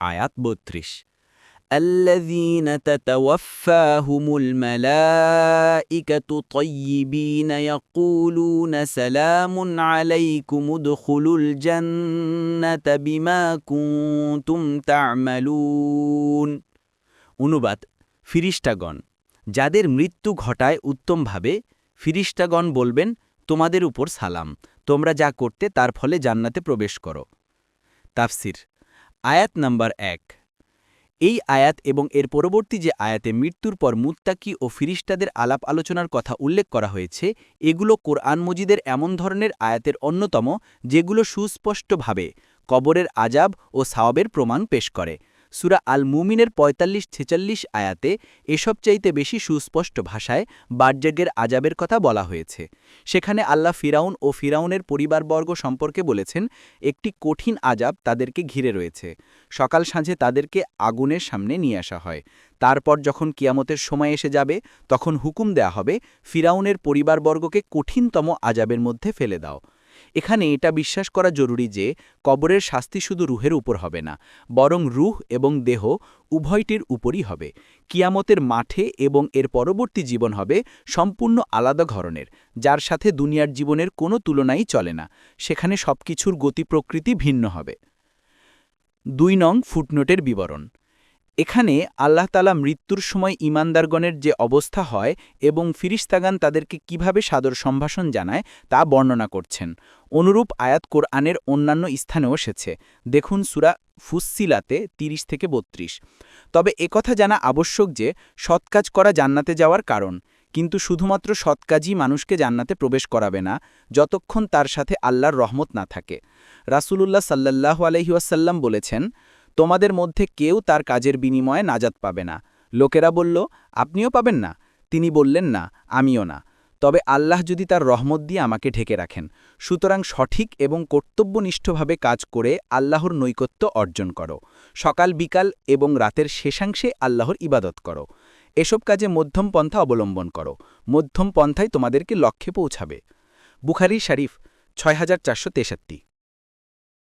আয়াত বত্রিশ الذين تتوفاهم الملائكة طيبين يقولون سلام عليكم ادخلوا الجنة بما كنتم تعملون অনুবাদ ফিরিস্টাগণ যাদের মৃত্যু ঘটায় উত্তমভাবে ফিরিস্টাগণ বলবেন তোমাদের উপর সালাম তোমরা যা করতে তার ফলে জান্নাতে প্রবেশ করো তাফসির আয়াত নাম্বার এক। এই আয়াত এবং এর পরবর্তী যে আয়াতে মৃত্যুর পর মুত্তাকি ও ফিরিস্তাদের আলাপ আলোচনার কথা উল্লেখ করা হয়েছে, এগুলো কোরআন মজিদের এমন ধরনের আয়াতের অন্যতম, যেগুলো সুস্পষ্টভাবে কবরের আজাব ও সাওয়াবের প্রমাণ পেশ করে। সুরা আল মুমিনের পঁয়তাল্লিশ ছেচল্লিশ আয়াতে এসব চাইতে বেশি সুস্পষ্ট ভাষায় বার্জাগের আজাবের কথা বলা হয়েছে। সেখানে আল্লাহ ফিরাউন ও ফিরাউনের পরিবারবর্গ সম্পর্কে বলেছেন, একটি কঠিন আজাব তাদেরকে ঘিরে রয়েছে। সকাল সাঁঝে তাদেরকে আগুনের সামনে নিয়ে আসা হয়। তারপর যখন কিয়ামতের সময় এসে যাবে, তখন হুকুম দেয়া হবে, ফিরাউনের পরিবারবর্গকে কঠিনতম আজাবের মধ্যে ফেলে দাও। এখানে এটা বিশ্বাস করা জরুরি যে কবরের শাস্তি শুধু রুহের উপর হবে না, বরং রুহ এবং দেহ উভয়টির উপরই হবে। কিয়ামতের মাঠে এবং এর পরবর্তী জীবন হবে সম্পূর্ণ আলাদা ধরনের, যার সাথে দুনিয়ার জীবনের কোনো তুলনাই চলে না, সেখানে সবকিছুর গতি প্রকৃতি ভিন্ন হবে। দুই নং ফুটনোটের বিবরণ। এখানে আল্লাহ তালা মৃত্যুর সময় ইমানদারগণের যে অবস্থা হয় এবং ফিরিস্তাগান তাদেরকে কীভাবে সাদর সম্ভাষণ জানায় তা বর্ণনা করছেন। অনুরূপ আয়াত কোরআনের অন্যান্য স্থানেও এসেছে। দেখুন সুরা ফুসিলাতে ৩০ থেকে বত্রিশ। তবে একথা জানা আবশ্যক যে সৎকাজ করা জান্নাতে যাওয়ার কারণ। কিন্তু শুধুমাত্র সৎকাজই মানুষকে জান্নাতে প্রবেশ করাবে না, যতক্ষণ তার সাথে আল্লাহর রহমত না থাকে। রাসূলুল্লাহ সাল্লাল্লাহু আলহিউসাল্লাম বলেছেন তোমাদের মধ্যে কেউ তার কাজের বিনিময়ে নাজাত পাবে না। লোকেরা বলল, আপনিও পাবেন না। তিনি বললেন, না, আমিও না। তবে আল্লাহ যদি তার রহমত দিয়ে আমাকে ঢেকে রাখেন, সুতরাং সঠিক এবং কর্তব্যনিষ্ঠভাবে কাজ করে আল্লাহর নৈকত্য অর্জন করো। সকাল, বিকাল এবং রাতের শেষাংশে আল্লাহর ইবাদত করো। এসব কাজে মধ্যম পন্থা অবলম্বন করো। মধ্যম পন্থায় তোমাদেরকে লক্ষ্যে পৌঁছাবে। বুখারি শরীফ, ছয় হাজার চারশো তেষট্টি।